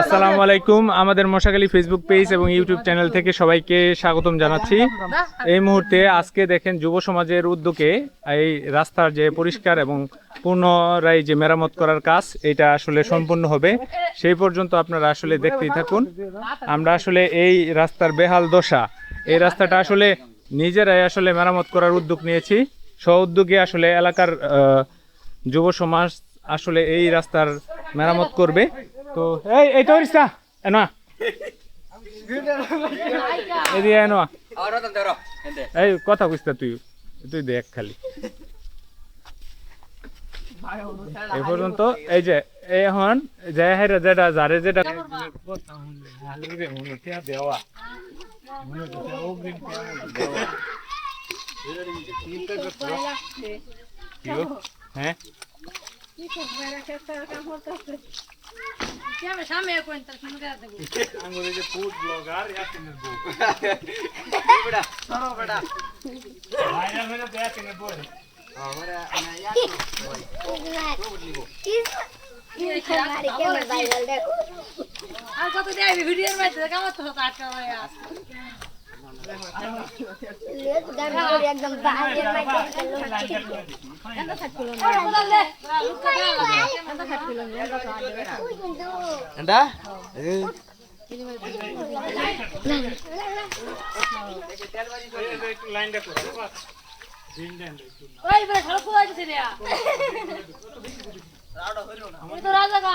আসসালামু আলাইকুম। আমাদের মশাখালী ফেসবুক পেজ এবং ইউটিউব চ্যানেল থেকে সবাইকে স্বাগতম জানাচ্ছি। এই মুহূর্তে আজকে দেখেন যুব সমাজের উদ্যোগে এই রাস্তার যে পরিষ্কার এবং পুনরায় যে মেরামত করার কাজ, এটা আসলে সম্পূর্ণ হবে। সেই পর্যন্ত আপনারা আসলে দেখতেই থাকুন। আমরা আসলে এই রাস্তার বেহাল দশা, এই রাস্তাটা আসলে নিজেরাই আসলে মেরামত করার উদ্যোগ নিয়েছি। স্ব উদ্যোগে আসলে এলাকার যুব সমাজ আসলে এই রাস্তার মেরামত করবে তো এই এই তো রিস্তা এনো। এদিকে। এই, কথা কইস্তা তুই তুই দেখ খালি এই পর্যন্ত এই যে এখন যে হেরে যেটা, যারে যেটা দেওয়া হ্যাঁ আঙ্গুরে যে ফুড ব্লগার ইয়াসিনের বউ ভাইরাল হয়ে যাবে ইয়াসিনের বউ আর কত দেয় ভিডিওর মধ্যে কেমন তো হতো আটকা হয়ে আছে എന്താ রাজা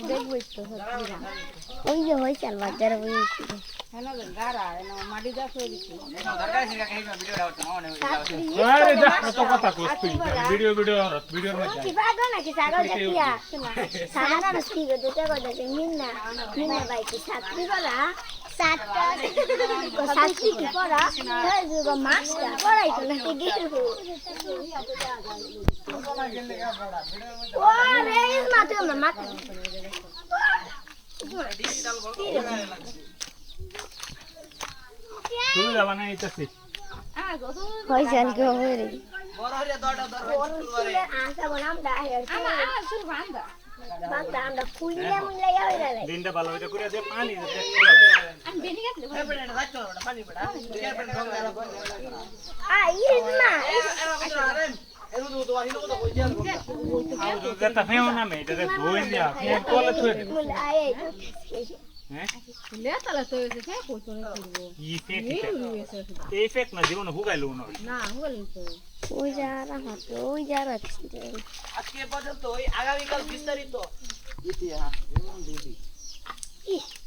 নে ওই যে হয়েছে বাজারে বইছি কইস ভিডিও ভিডিও ভিডিওর মধ্যে কিবাগো নাকি সাগর দেখিয়া সাগর কি গো দুটো কথা মিন্না মিন্না বাইকি সাতটি বলা সাতটা সাতটি কি পড়া তাই যুগ মাস্টার পড়াই তো নাকি গেরু ও রে ইস মাতে না মাতে তুই যাবা না এইটাছি হয়েছে। আর কি বান্দা আমরা খুইলে যাবে রে দিনটা ভালো হইতে করে পানি দে মুল আয়ে হ্যাঁ ই ফেক এই ফেক না জীবন হুগাইলো না ওই যারা হাতে ওই যারা আজকে পর্যন্ত ওই আগামীকাল বিস্তারিত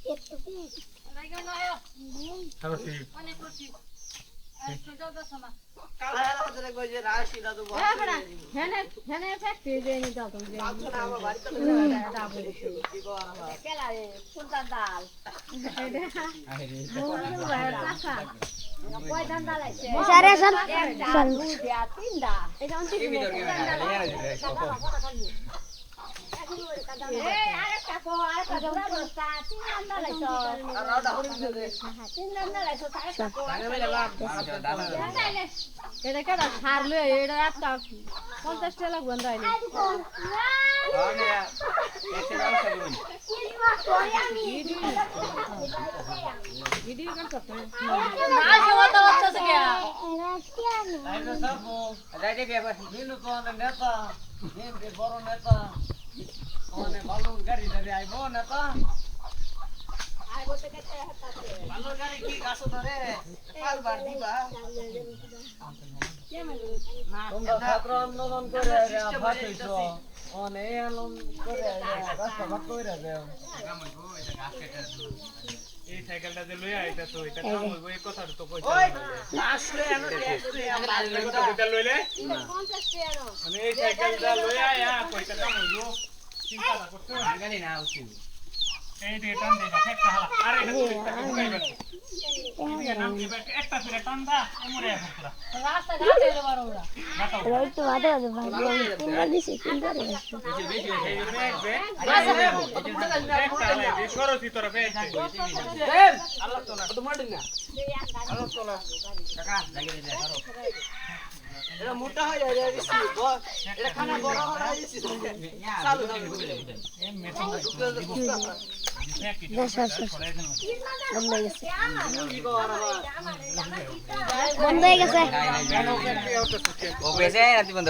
তারপর সারে সব আর রাউটা হরিণ এটা কেডা ছাড়লে এটা একটা পঞ্চাশ টাকা লাগবে না না সমতা হচ্ছে কি যাইতে কে তো নেতা হিন্দে বড় নেতা ওনে বালুর গাড়ি ধরে আইবো নেতা বালুর কি গাছ ধরে? পারবার দিবা? তোমরা ছাত্র আন্দোলন করে আন্দোলন করে রাস্তা ভাত কইরা যাও এই সাইকেলটা যে লইয়া এটা তো এটা কাম হইব এই কথাটা তো কইতে আসলে এনো ট্যাক্সি আমরা এটা লইলে? পঞ্চাশ টাকা মানে এই সাইকেলটা লইয়া ইয়া কইতে কাম হইব। চিন্তা করতে গালি না উচিত এই যে টান দে একটা হালা আরে এটা তো একটা ঢুকাইবে এদিকে নাম দিবে একটা ফিরে টান দা এমরে এখন পুরা রাস্তা ঘাটে বড় ওরা একটু মাঝে মাঝে ভাবি আমি তিনবার দিছি তিনবার দিছি এই যে ব্যাগ ব্যাগ একটা হালা এই সরতি তোরা ব্যাগ আল্লাহ তো না তো মারি না আল্লাহ তো না কাকা লাগিয়ে দে এটা মোটা হয়ে যায় বেশি বস এটা খানা বড় হয়ে যাচ্ছে চালু বেশ বেশ বন্ধ হয়ে গেছে বন্ধ হয়ে গেছে। ও বেশি রাতি বন্ধ